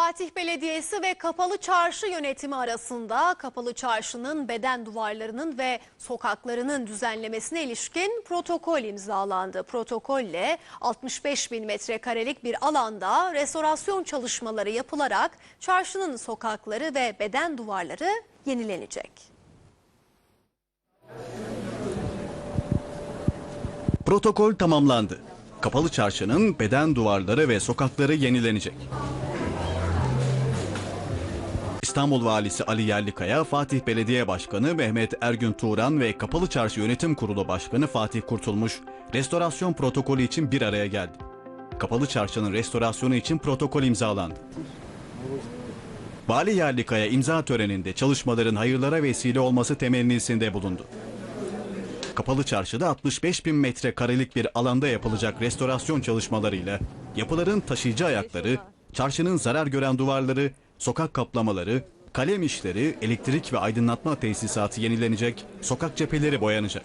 Fatih Belediyesi ve Kapalı Çarşı yönetimi arasında Kapalı Çarşı'nın beden duvarlarının ve sokaklarının düzenlemesine ilişkin protokol imzalandı. Protokolle 65 bin metrekarelik bir alanda restorasyon çalışmaları yapılarak çarşının sokakları ve beden duvarları yenilenecek. Protokol tamamlandı. Kapalı çarşının beden duvarları ve sokakları yenilenecek. İstanbul Valisi Ali Yerlikaya, Fatih Belediye Başkanı Mehmet Ergün Turan ve Kapalı Çarşı Yönetim Kurulu Başkanı Fatih Kurtulmuş, restorasyon protokolü için bir araya geldi. Kapalı Çarşı'nın restorasyonu için protokol imzalandı. Vali Yerlikaya imza töreninde çalışmaların hayırlara vesile olması temennisinde bulundu. Kapalı Çarşı'da 65 bin metrekarelik bir alanda yapılacak restorasyon çalışmalarıyla yapıların taşıyıcı ayakları, çarşının zarar gören duvarları, sokak kaplamaları, kalem işleri, elektrik ve aydınlatma tesisatı yenilenecek, sokak cepheleri boyanacak.